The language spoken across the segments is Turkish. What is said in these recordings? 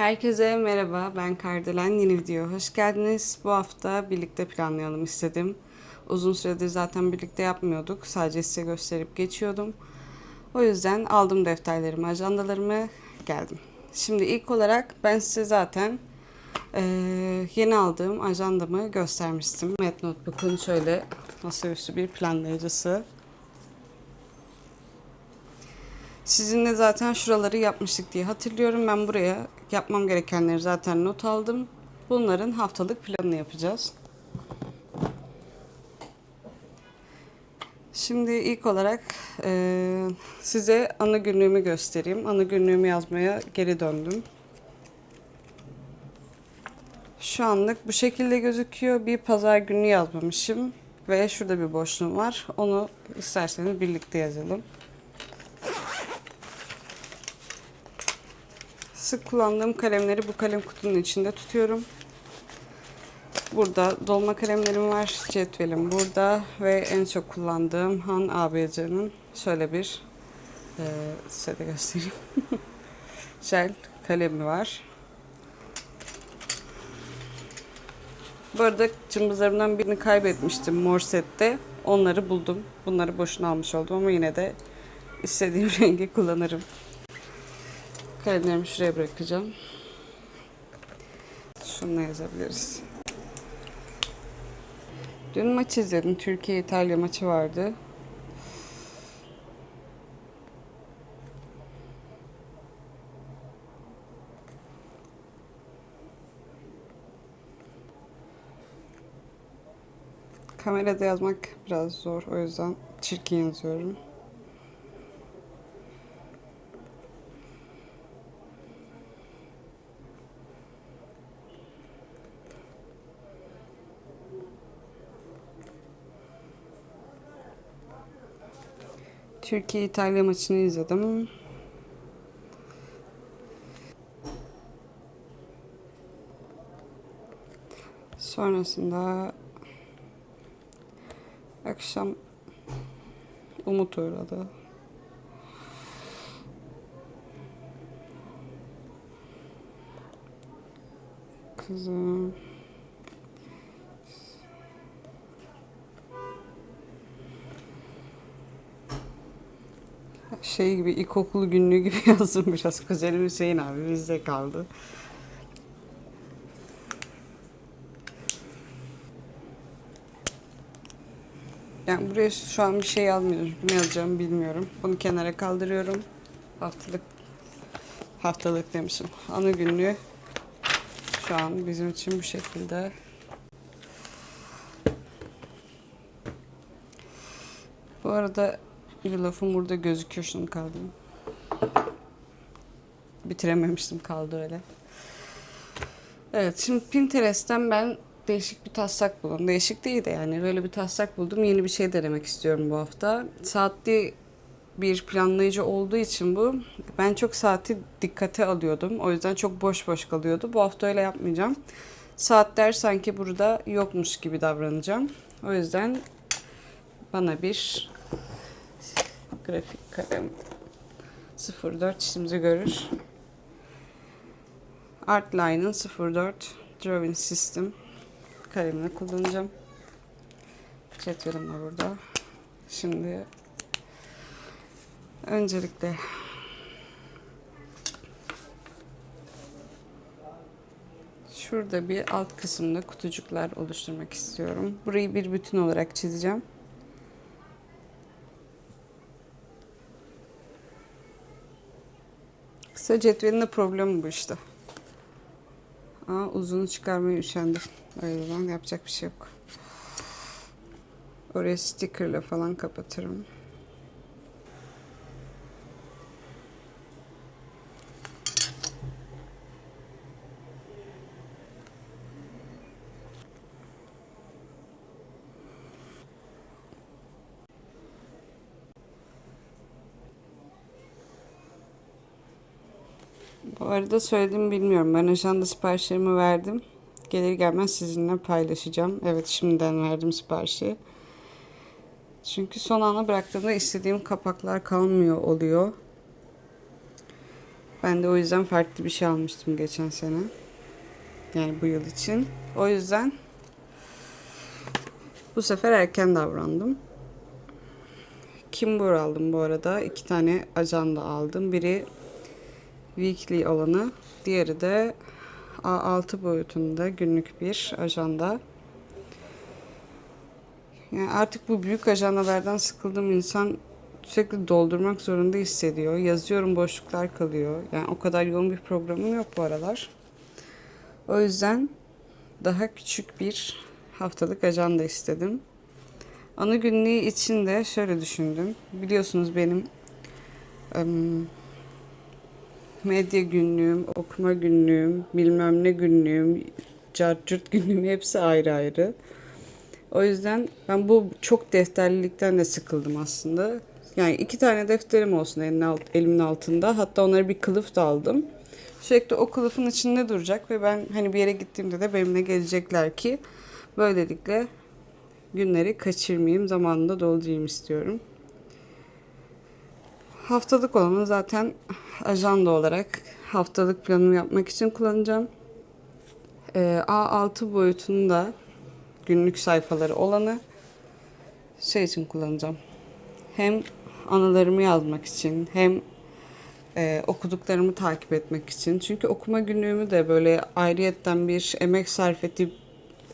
Herkese merhaba, ben Kardelen. Yeni videoya hoş geldiniz. Bu hafta birlikte planlayalım istedim. Uzun süredir zaten birlikte yapmıyorduk. Sadece size gösterip geçiyordum. O yüzden aldım defterlerimi, ajandalarımı, geldim. Şimdi ilk olarak ben size zaten eee, yeni aldığım ajandamı göstermiştim. Met Notebook'un şöyle masaüstü bir planlayıcısı. Sizinle zaten şuraları yapmıştık diye hatırlıyorum. Ben buraya yapmam gerekenleri zaten not aldım. Bunların haftalık planını yapacağız. Şimdi ilk olarak eee, size ana günlüğümü göstereyim. Ana günlüğümü yazmaya geri döndüm. Şu anlık bu şekilde gözüküyor. Bir pazar günü yazmamışım. Ve şurada bir boşluğum var. Onu isterseniz birlikte yazalım. Sık kullandığım kalemleri bu kalem kutunun içinde tutuyorum. Burada dolma kalemlerim var. Cetvelim burada. Ve en çok kullandığım Han ABC'nin şöyle bir e, size de göstereyim. Jel kalemi var. Bu arada cımbızlarımdan birini kaybetmiştim mor sette. Onları buldum. Bunları boşuna almış oldum ama yine de istediğim rengi kullanırım. Kalemlerimi şuraya bırakacağım. Şununla yazabiliriz. Dün maç izledim. Türkiye-İtalya maçı vardı. Kamerada yazmak biraz zor. O yüzden çirkin yazıyorum. Türkiye-İtalya maçını izledim. Sonrasında akşam Umut uğradı. Kızım. Şey gibi ilkokul günlüğü gibi yazdım biraz. Kuzenim Hüseyin abi bizde kaldı. Yani buraya şu an bir şey yazmıyorum. Ne yazacağımı bilmiyorum. Bunu kenara kaldırıyorum. Haftalık haftalık demişim. Ana günlüğü şu an bizim için bu şekilde. Bu arada Yulafım burada gözüküyor şunu kaldım. Bitirememiştim kaldı öyle. Evet şimdi Pinterest'ten ben değişik bir taslak buldum. Değişik değil de yani böyle bir taslak buldum. Yeni bir şey denemek istiyorum bu hafta. Saatli bir planlayıcı olduğu için bu. Ben çok saati dikkate alıyordum. O yüzden çok boş boş kalıyordu. Bu hafta öyle yapmayacağım. Saatler sanki burada yokmuş gibi davranacağım. O yüzden bana bir grafik kalem 04 işimizi görür. Artline'ın 04 Drawing System kalemini kullanacağım. Cetvelim de burada. Şimdi öncelikle şurada bir alt kısımda kutucuklar oluşturmak istiyorum. Burayı bir bütün olarak çizeceğim. Kısa cetvelinde problem bu işte. Aa, uzunu çıkarmayı üşendim. Yüzden yapacak bir şey yok. Oraya stickerla falan kapatırım. Arada söyledim bilmiyorum. Ben ajanda siparişlerimi verdim. Gelir gelmez sizinle paylaşacağım. Evet şimdiden verdim siparişi. Çünkü son ana bıraktığımda istediğim kapaklar kalmıyor oluyor. Ben de o yüzden farklı bir şey almıştım geçen sene. Yani bu yıl için. O yüzden bu sefer erken davrandım. Kimbur aldım bu arada. İki tane ajanda aldım. Biri weekly olanı. Diğeri de A6 boyutunda günlük bir ajanda. Yani artık bu büyük ajandalardan sıkıldığım insan sürekli doldurmak zorunda hissediyor. Yazıyorum boşluklar kalıyor. Yani o kadar yoğun bir programım yok bu aralar. O yüzden daha küçük bir haftalık ajanda istedim. Ana günlüğü için de şöyle düşündüm. Biliyorsunuz benim medya günlüğüm, okuma günlüğüm, bilmem ne günlüğüm, carcırt günlüğüm hepsi ayrı ayrı. O yüzden ben bu çok defterlilikten de sıkıldım aslında. Yani iki tane defterim olsun elimin, alt, elimin altında. Hatta onları bir kılıf da aldım. Sürekli o kılıfın içinde duracak ve ben hani bir yere gittiğimde de benimle gelecekler ki böylelikle günleri kaçırmayayım, zamanında doldurayım istiyorum. Haftalık olanı zaten ajanda olarak haftalık planımı yapmak için kullanacağım. Ee, A6 boyutunda günlük sayfaları olanı şey için kullanacağım. Hem anılarımı yazmak için hem e, okuduklarımı takip etmek için. Çünkü okuma günlüğümü de böyle ayrıyetten bir emek sarf edip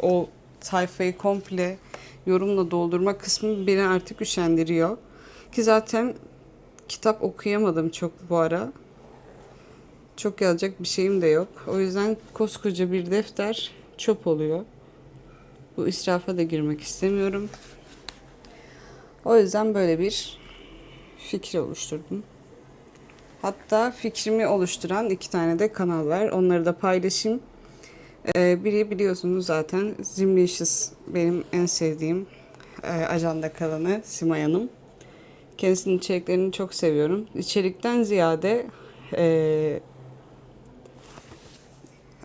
o sayfayı komple yorumla doldurma kısmı beni artık üşendiriyor. Ki zaten kitap okuyamadım çok bu ara. Çok yazacak bir şeyim de yok. O yüzden koskoca bir defter çöp oluyor. Bu israfa da girmek istemiyorum. O yüzden böyle bir fikir oluşturdum. Hatta fikrimi oluşturan iki tane de kanal var. Onları da paylaşayım. Ee, biri biliyorsunuz zaten Zimlicious benim en sevdiğim e, ajanda kalanı Simay Hanım. Kendisinin içeriklerini çok seviyorum. İçerikten ziyade e,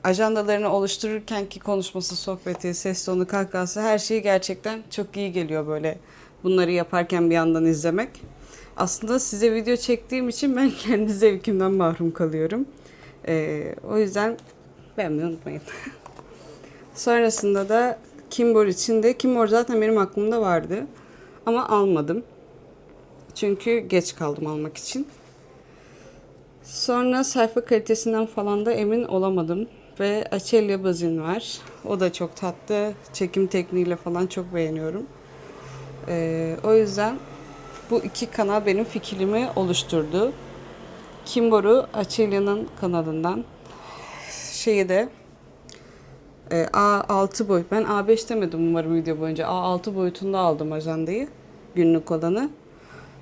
ajandalarını oluştururken ki konuşması, sohbeti, ses tonu, kahkahası her şeyi gerçekten çok iyi geliyor böyle bunları yaparken bir yandan izlemek. Aslında size video çektiğim için ben kendi zevkimden mahrum kalıyorum. Ee, o yüzden beğenmeyi unutmayın. Sonrasında da Kimbor için de Kimbor zaten benim aklımda vardı ama almadım. Çünkü geç kaldım almak için. Sonra sayfa kalitesinden falan da emin olamadım. Ve Açelya Bazin var. O da çok tatlı. Çekim tekniğiyle falan çok beğeniyorum. Ee, o yüzden bu iki kanal benim fikrimi oluşturdu. Kimbor'u Açelya'nın kanalından. Şeyi de e, A6 boyut. Ben A5 demedim umarım video boyunca. A6 boyutunda aldım ajandayı. Günlük olanı.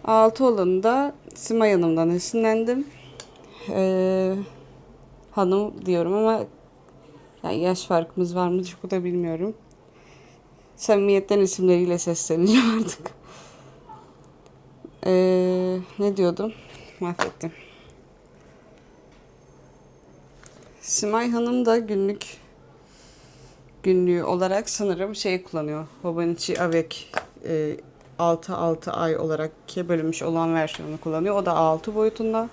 A6 olanı da Simay Hanım'dan esinlendim. Ee, hanım diyorum ama yani yaş farkımız var mı çok da bilmiyorum. Samimiyetten isimleriyle sesleneceğim artık. Ee, ne diyordum? Mahvettim. Simay Hanım da günlük günlüğü olarak sanırım şey kullanıyor. Hobanichi Avec e, 6-6 ay olarak ikiye bölünmüş olan versiyonunu kullanıyor. O da A6 boyutunda.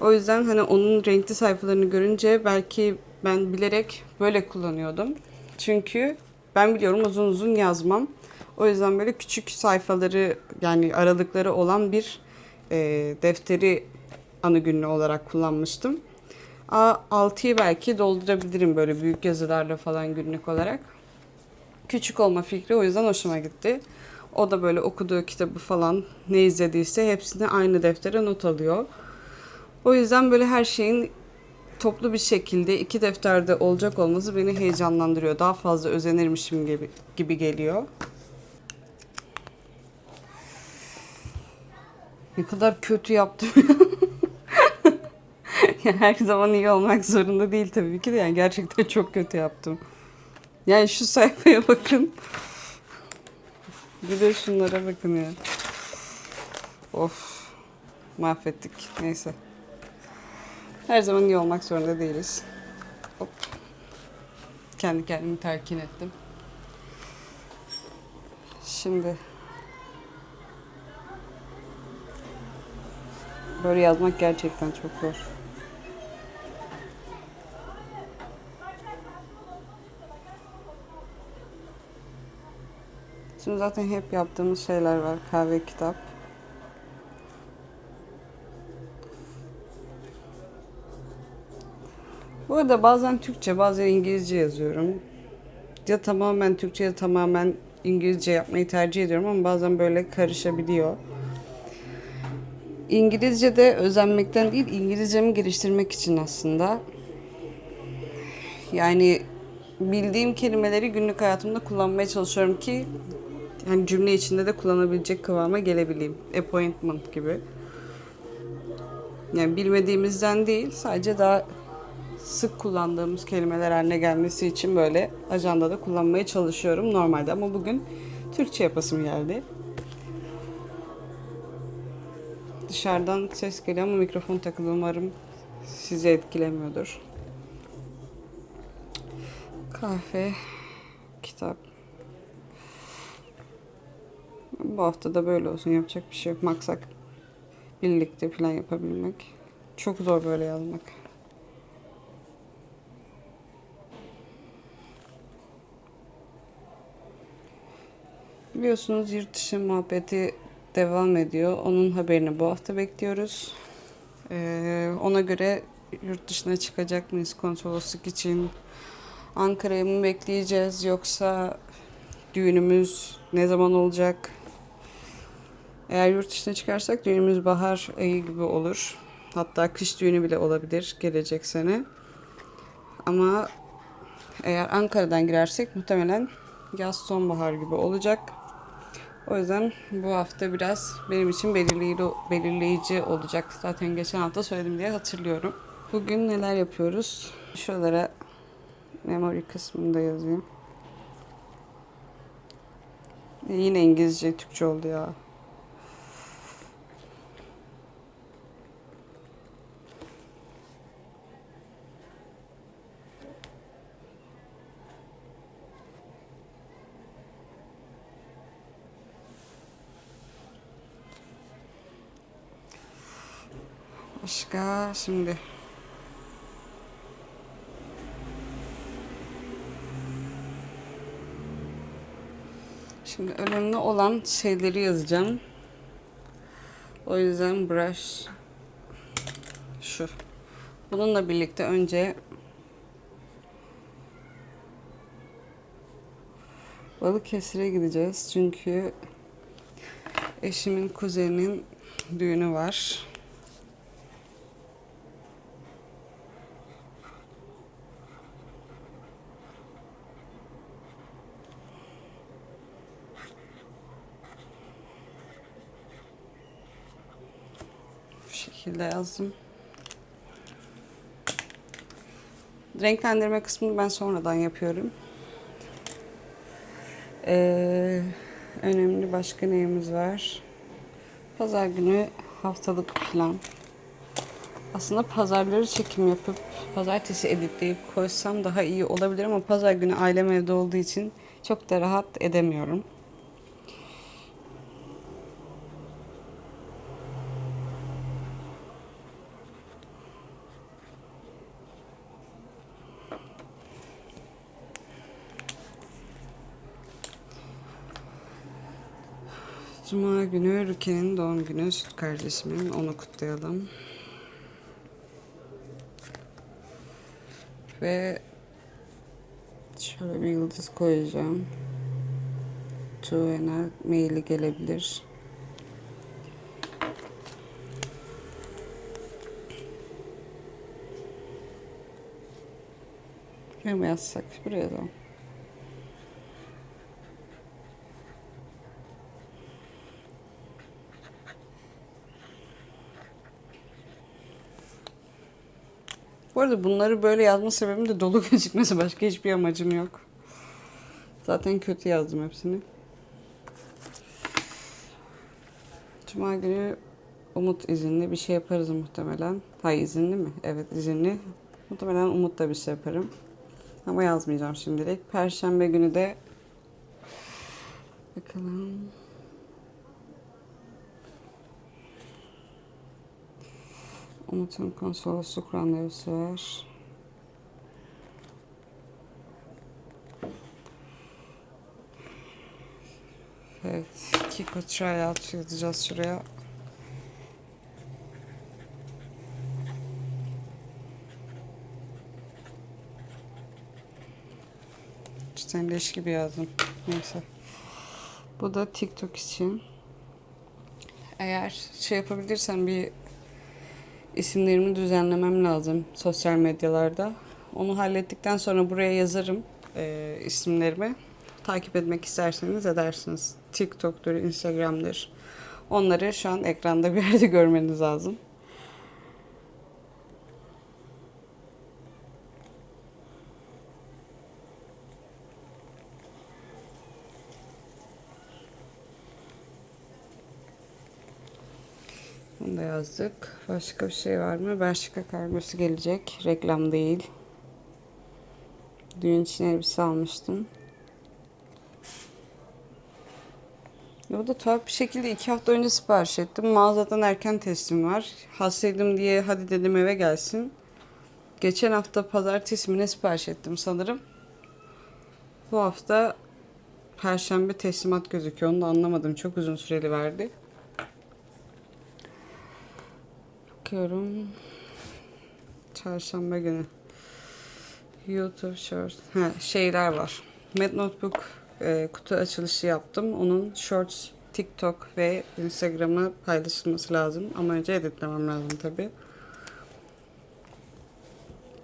O yüzden hani onun renkli sayfalarını görünce belki ben bilerek böyle kullanıyordum. Çünkü ben biliyorum uzun uzun yazmam. O yüzden böyle küçük sayfaları yani aralıkları olan bir e, defteri anı günlüğü olarak kullanmıştım. A6'yı belki doldurabilirim böyle büyük yazılarla falan günlük olarak. Küçük olma fikri o yüzden hoşuma gitti. O da böyle okuduğu kitabı falan ne izlediyse hepsini aynı deftere not alıyor. O yüzden böyle her şeyin toplu bir şekilde iki defterde olacak olması beni heyecanlandırıyor. Daha fazla özenirmişim gibi, gibi geliyor. Ne kadar kötü yaptım. yani her zaman iyi olmak zorunda değil tabii ki de yani gerçekten çok kötü yaptım. Yani şu sayfaya bakın. Bir de şunlara bakın ya. Of. Mahvettik. Neyse. Her zaman iyi olmak zorunda değiliz. Hop. Kendi kendimi telkin ettim. Şimdi böyle yazmak gerçekten çok zor. Şimdi zaten hep yaptığımız şeyler var. Kahve, kitap. Bu arada bazen Türkçe, bazen İngilizce yazıyorum. Ya tamamen Türkçe ya tamamen İngilizce yapmayı tercih ediyorum ama bazen böyle karışabiliyor. İngilizce'de özenmekten değil, İngilizcemi geliştirmek için aslında. Yani bildiğim kelimeleri günlük hayatımda kullanmaya çalışıyorum ki yani cümle içinde de kullanabilecek kıvama gelebileyim. Appointment gibi. Yani bilmediğimizden değil, sadece daha sık kullandığımız kelimeler haline gelmesi için böyle ajandada kullanmaya çalışıyorum normalde ama bugün Türkçe yapasım geldi. Dışarıdan ses geliyor ama mikrofon takılı umarım sizi etkilemiyordur. Kahve, kitap. Bu hafta da böyle olsun yapacak bir şey yok. Maksat birlikte plan yapabilmek. Çok zor böyle yazmak. Biliyorsunuz yurt dışı muhabbeti devam ediyor. Onun haberini bu hafta bekliyoruz. Ee, ona göre yurt dışına çıkacak mıyız konsolosluk için? Ankara'yı mı bekleyeceğiz yoksa düğünümüz ne zaman olacak? Eğer yurt dışına çıkarsak düğünümüz bahar ayı gibi olur. Hatta kış düğünü bile olabilir gelecek sene. Ama eğer Ankara'dan girersek muhtemelen yaz sonbahar gibi olacak. O yüzden bu hafta biraz benim için belirleyici, belirleyici olacak. Zaten geçen hafta söyledim diye hatırlıyorum. Bugün neler yapıyoruz? Şuralara memory kısmında yazayım. Yine İngilizce, Türkçe oldu ya. Başka şimdi Şimdi önemli olan şeyleri yazacağım. O yüzden brush şu. Bununla birlikte önce Balıkesir'e gideceğiz. Çünkü eşimin kuzeninin düğünü var. Bu şekilde yazdım. Renklendirme kısmını ben sonradan yapıyorum. Ee, önemli başka neyimiz var? Pazar günü haftalık plan. Aslında pazarları çekim yapıp pazartesi editleyip koysam daha iyi olabilir ama pazar günü ailem evde olduğu için çok da rahat edemiyorum. Cuma günü Rukiye'nin doğum günü, süt kardeşimin. Onu kutlayalım. Ve şöyle bir yıldız koyacağım. Tuğena maili gelebilir. Buraya mı yazsak? Buraya da. Arada bunları böyle yazma sebebim de dolu gözükmesi. Başka hiçbir amacım yok. Zaten kötü yazdım hepsini. Cuma günü Umut izinli bir şey yaparız muhtemelen. Hayır izinli mi? Evet izinli. Muhtemelen Umut'la bir şey yaparım. Ama yazmayacağım şimdilik. Perşembe günü de bakalım. Umut'un konsolosluk randevusu var. try out yazacağız şuraya. Cidden leş gibi yazdım. Neyse. Bu da TikTok için. Eğer şey yapabilirsem bir isimlerimi düzenlemem lazım sosyal medyalarda. Onu hallettikten sonra buraya yazarım e, isimlerimi. Takip etmek isterseniz edersiniz. TikTok'tur, Instagram'dır. Onları şu an ekranda bir yerde görmeniz lazım. Yazdık. Başka bir şey var mı? Belçika kargosu gelecek. Reklam değil. Düğün için elbise almıştım. Bu da tuhaf bir şekilde iki hafta önce sipariş ettim. Mağazadan erken teslim var. Hastaydım diye hadi dedim eve gelsin. Geçen hafta pazartesi mi ne sipariş ettim sanırım. Bu hafta perşembe teslimat gözüküyor. Onu da anlamadım. Çok uzun süreli verdi. Bakıyorum. Çarşamba günü. YouTube Shorts. Ha, şeyler var. Mad Notebook e, kutu açılışı yaptım. Onun Shorts, TikTok ve Instagram'a paylaşılması lazım. Ama önce editlemem lazım tabii.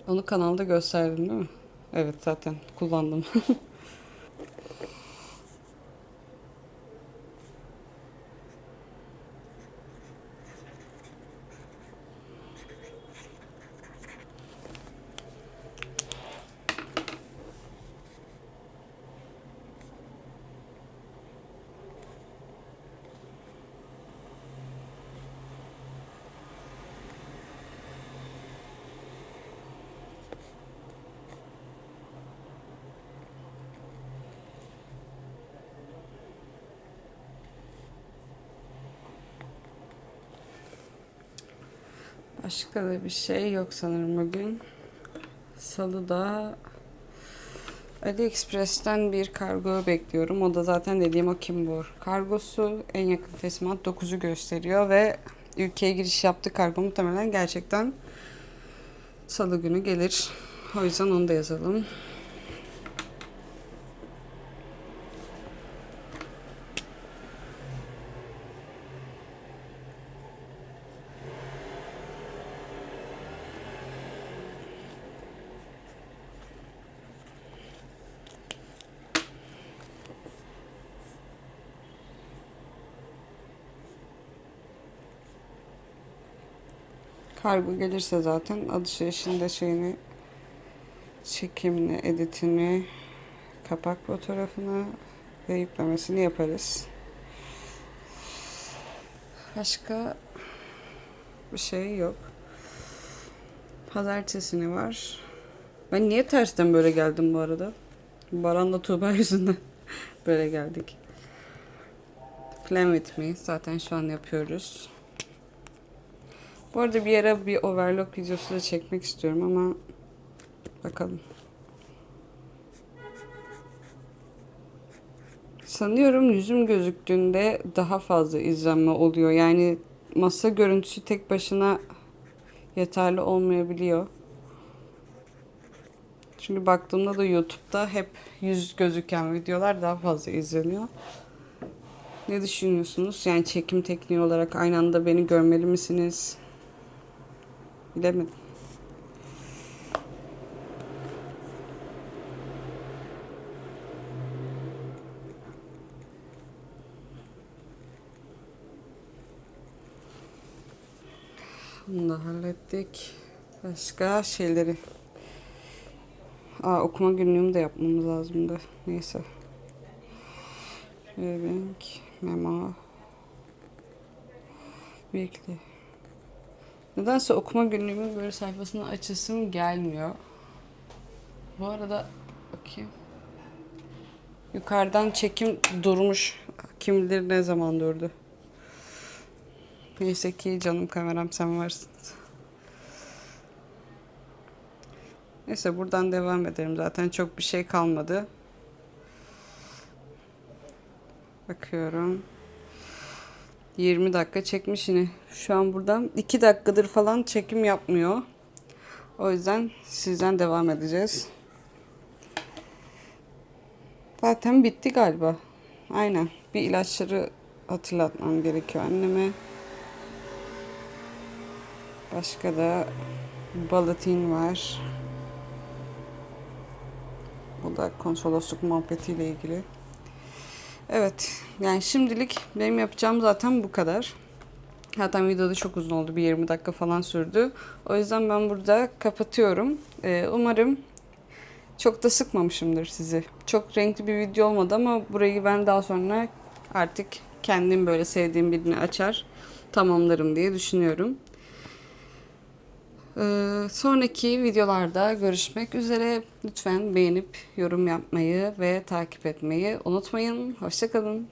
Onu kanalda gösterdim değil mi? Evet zaten kullandım. Başka da bir şey yok sanırım bugün. Salıda AliExpress'ten bir kargo bekliyorum. O da zaten dediğim o Kimbor. Kargosu en yakın teslimat 9'u gösteriyor ve ülkeye giriş yaptı kargo muhtemelen gerçekten salı günü gelir. O yüzden onu da yazalım. Kargo gelirse zaten alışverişinde şeyini çekimini, editini, kapak fotoğrafını ve yüklemesini yaparız. Başka bir şey yok. Pazartesi ne var? Ben niye tersten böyle geldim bu arada? Baran'la Tuğba yüzünden böyle geldik. Plan with me. Zaten şu an yapıyoruz. Bu arada bir ara bir overlock videosu da çekmek istiyorum ama bakalım. Sanıyorum yüzüm gözüktüğünde daha fazla izlenme oluyor. Yani masa görüntüsü tek başına yeterli olmayabiliyor. Çünkü baktığımda da YouTube'da hep yüz gözüken videolar daha fazla izleniyor. Ne düşünüyorsunuz? Yani çekim tekniği olarak aynı anda beni görmeli misiniz? Bilemedim. Bunu da hallettik. Başka şeyleri. Aa, okuma günlüğümü de yapmamız lazımdı. Neyse. Reading, memo, weekly. Nedense okuma günlüğümün böyle sayfasını açasım gelmiyor. Bu arada bakayım. Yukarıdan çekim durmuş. Kim bilir ne zaman durdu. Neyse ki canım kameram sen varsın. Neyse buradan devam edelim. Zaten çok bir şey kalmadı. Bakıyorum. 20 dakika çekmiş yine. Şu an buradan 2 dakikadır falan çekim yapmıyor. O yüzden sizden devam edeceğiz. Zaten bitti galiba. Aynen. Bir ilaçları hatırlatmam gerekiyor anneme. Başka da balatin var. Bu da konsolosluk muhabbetiyle ilgili. Evet. Yani şimdilik benim yapacağım zaten bu kadar. Zaten videoda çok uzun oldu. Bir 20 dakika falan sürdü. O yüzden ben burada kapatıyorum. Ee, umarım çok da sıkmamışımdır sizi. Çok renkli bir video olmadı ama burayı ben daha sonra artık kendim böyle sevdiğim birini açar tamamlarım diye düşünüyorum. Ee, sonraki videolarda görüşmek üzere. Lütfen beğenip yorum yapmayı ve takip etmeyi unutmayın. Hoşçakalın.